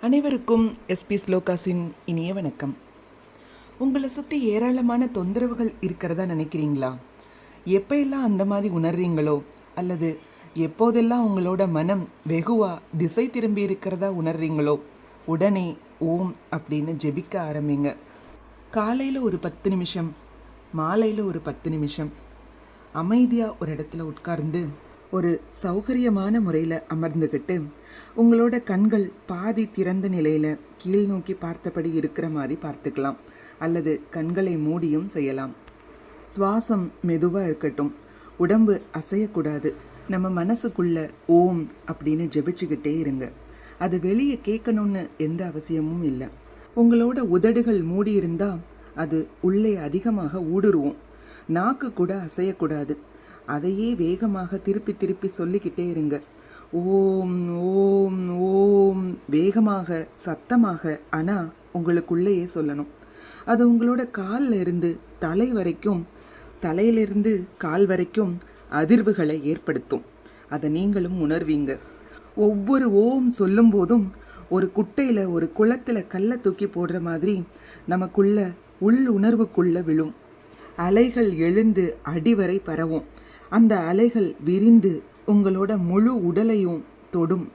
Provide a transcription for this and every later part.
அனைவருக்கும் எஸ்பி ஸ்லோகாஸின் இனிய வணக்கம். உங்களை சுற்றி ஏராளமான தொந்தரவுகள் இருக்கிறதா நினைக்கிறீங்களா? எப்போயெல்லாம் அந்த மாதிரி உணர்றீங்களோ அல்லது எப்போதெல்லாம் உங்களோட மனம் வெகுவா திசை திரும்பி இருக்கிறதா உணர்றீங்களோ உடனே ஓம் அப்படின்னு ஜெபிக்க ஆரம்பிங்க. காலையில் ஒரு பத்து நிமிஷம் மாலையில் ஒரு பத்து நிமிஷம் அமைதியாக ஒரு இடத்துல உட்கார்ந்து ஒரு சௌகரியமான முறையில் அமர்ந்துக்கிட்டு உங்களோட கண்கள் பாதி திறந்த நிலையில் கீழ் நோக்கி பார்த்தபடி இருக்கிற மாதிரி பார்த்துக்கலாம். அல்லது கண்களை மூடியும் செய்யலாம். சுவாசம் மெதுவாக இருக்கட்டும். உடம்பு அசையக்கூடாது. நம்ம மனசுக்குள்ள ஓம் அப்படின்னு ஜெபிச்சுக்கிட்டே இருங்க. அது வெளியே கேட்கணும்னு எந்த அவசியமும் இல்லை. உங்களோட உதடுகள் மூடி அது உள்ளே அதிகமாக ஊடுருவோம். நாக்கு கூட அசையக்கூடாது. அதையே வேகமாக திருப்பி திருப்பி சொல்லிக்கிட்டே இருங்க. ஓம் ஓம் ஓம். வேகமாக சத்தமாக ஆனால் உங்களுக்குள்ளேயே சொல்லணும். அது உங்களோட காலில் இருந்து தலை வரைக்கும் தலையிலிருந்து கால் வரைக்கும் அதிர்வுகளை ஏற்படுத்தும். அதை நீங்களும் உணர்வீங்க. ஒவ்வொரு ஓம் சொல்லும் போதும் ஒரு குட்டையில் ஒரு குளத்தில் கல்லை தூக்கி போடுற மாதிரி நமக்குள்ள உள் உணர்வுக்குள்ள விழும். அலைகள் எழுந்து அடிவரை பரவும். அந்த அலைகள் விரிந்து உங்களோட முழு உடலையும் தொடும்.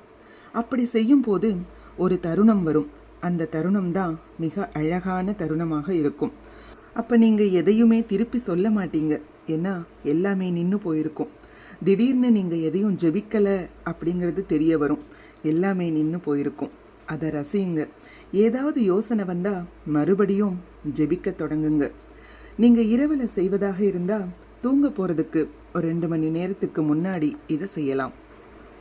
அப்படி செய்யும் போது ஒரு தருணம் வரும். அந்த தருணம் தான் மிக அழகான தருணமாக இருக்கும். அப்போ நீங்கள் எதையுமே திருப்பி சொல்ல மாட்டீங்க. ஏன்னா எல்லாமே நின்று போயிருக்கும். திடீர்னு நீங்கள் எதையும் ஜெபிக்கலை அப்படிங்கிறது தெரிய வரும். எல்லாமே நின்று போயிருக்கும். அதை ரசியுங்க ஏதாவது யோசனை வந்தால் மறுபடியும் ஜெபிக்க தொடங்குங்க. நீங்கள் இரவில் செய்வதாக இருந்தால் தூங்க போகிறதுக்கு ஒரு ரெண்டு மணி நேரத்துக்கு முன்னாடி இதை செய்யலாம்.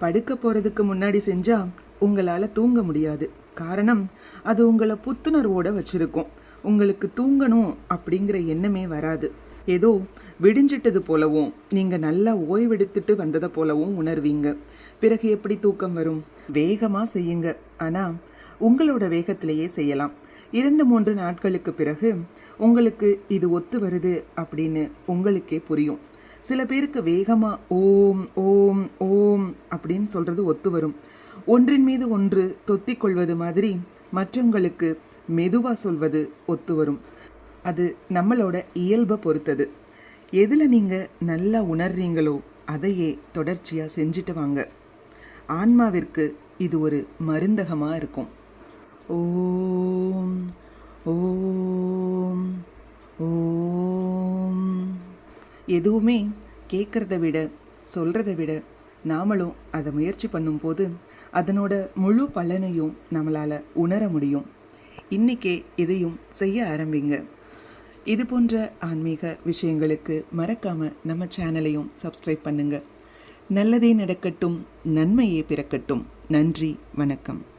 படுக்க போகிறதுக்கு முன்னாடி செஞ்சால் உங்களால் தூங்க முடியாது. காரணம் அது உங்களை புத்துணர்வோடு வச்சுருக்கும். உங்களுக்கு தூங்கணும் அப்படிங்கிற எண்ணமே வராது. ஏதோ விடிஞ்சிட்டது போலவும் நீங்கள் நல்லா ஓய்வெடுத்துட்டு வந்ததை போலவும் உணர்வீங்க. பிறகு எப்படி தூக்கம் வரும்? வேகமாக செய்யுங்க. ஆனால் உங்களோட வேகத்திலேயே செய்யலாம். இரண்டு மூன்று நாட்களுக்கு பிறகு உங்களுக்கு இது ஒத்து வருது அப்படின்னு உங்களுக்கே புரியும். சில பேருக்கு வேகமாக ஓம் ஓம் ஓம் அப்படின்னு சொல்கிறது ஒத்து வரும். ஒன்றின் மீது ஒன்று தொத்தி கொள்வது மாதிரி மற்றவங்களுக்கு மெதுவாக சொல்வது ஒத்து வரும். அது நம்மளோட இயல்பை பொறுத்தது. எதில் நீங்கள் நல்லா உணர்றீங்களோ அதையே தொடர்ச்சியாக செஞ்சுட்டு வாங்க. ஆன்மாவிற்கு இது ஒரு மருந்தகமாக இருக்கும். ஓம் ஓம் ஓம் எதுவுமே கேட்குறத விட சொல்கிறத விட நாமளும் அதை முயற்சி பண்ணும்போது அதனோட முழு பலனையும் நம்மளால் உணர முடியும். இன்றைக்கே இதையும் செய்ய ஆரம்பிங்க. இது போன்ற ஆன்மீக விஷயங்களுக்கு மறக்காமல் நம்ம சேனலையும் சப்ஸ்கிரைப் பண்ணுங்கள் நல்லதே நடக்கட்டும் நன்மையே பிறக்கட்டும். நன்றி வணக்கம்.